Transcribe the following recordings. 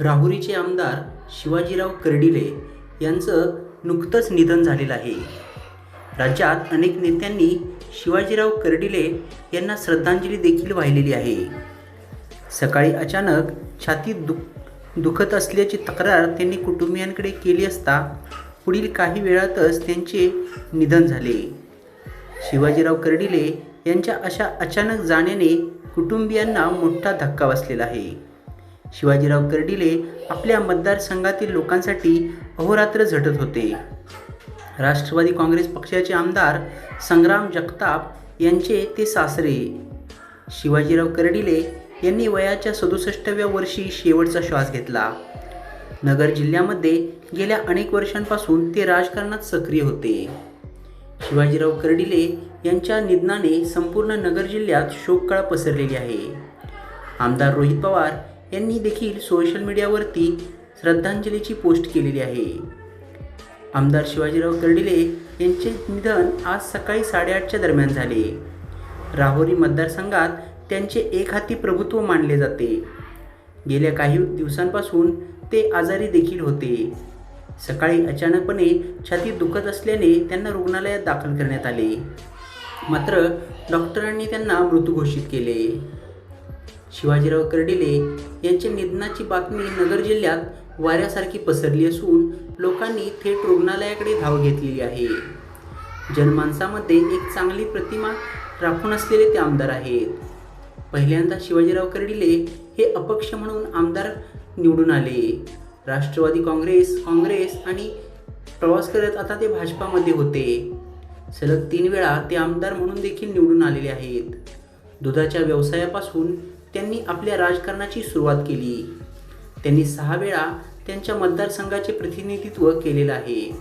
राहुरीचे आमदार शिवाजीराव कर्डिले यांचं नुकतंच निधन झालेलं आहे. राज्यात अनेक नेत्यांनी शिवाजीराव कर्डिले यांना श्रद्धांजली देखील वाहिलेली आहे. सकाळी अचानक छातीत दुख दुखत असल्याची तक्रार त्यांनी कुटुंबियांकडे केली असता पुढील काही वेळातच त्यांचे निधन झाले. शिवाजीराव कर्डिले यांच्या अशा अचानक जाण्याने कुटुंबियांना मोठा धक्का बसलेला आहे. शिवाजीराव कर्डिले आपल्या मतदारसंघातील लोकांसाठी अहोरात्र झटत होते. राष्ट्रवादी काँग्रेस पक्षाचे आमदार संग्राम जगताप यांचे ते सासरे. शिवाजीराव कर्डिले यांनी वयाच्या सदुसष्टव्या वर्षी शेवटचा श्वास घेतला. नगर जिल्ह्यामध्ये गेल्या अनेक वर्षांपासून ते राजकारणात सक्रिय होते. शिवाजीराव कर्डिले यांच्या निधनाने संपूर्ण नगर जिल्ह्यात शोककळा पसरलेली आहे. आमदार रोहित पवार यांनी देखील सोशल मीडियावरती श्रद्धांजलीची पोस्ट केलेली आहे. आमदार शिवाजीराव कर्डिले यांचे निधन आज सकाळी साडेआठच्या दरम्यान झाले. राहुरी मतदारसंघात त्यांचे एक हाती प्रभुत्व मानले जाते. गेल्या काही दिवसांपासून ते आजारी देखील होते. सकाळी अचानकपणे छाती दुखत असल्याने त्यांना रुग्णालयात दाखल करण्यात आले. मात्र डॉक्टरांनी त्यांना मृत घोषित केले. शिवाजीराव कर्डिले यांच्या निधनाची बातमी नगर जिल्ह्यात वाऱ्यासारखी पसरली असून लोकांनी थेट रुग्णालयाकडे धाव घेतलेली आहे. जनमानसामध्ये एक चांगली प्रतिमा राखून असलेले ते आमदार आहेत. पहिल्यांदा शिवाजीराव कर्डिले हे अपक्ष म्हणून आमदार निवडून आले. राष्ट्रवादी काँग्रेस काँग्रेस आणि प्रवास करत आता ते भाजपामध्ये होते. सलग तीन वेळा ते आमदार म्हणून देखील निवडून आलेले आहेत. दुधाच्या व्यवसायापासून त्यांनी आपल्या राजकारणाची सुरुवात केली. त्यांनी सहा वेळा त्यांच्या मतदारसंघाचे प्रतिनिधित्व केलेलं आहे.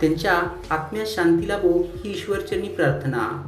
त्यांच्या आत्म्या शांतीला लाभो ही ईश्वरचरणी प्रार्थना.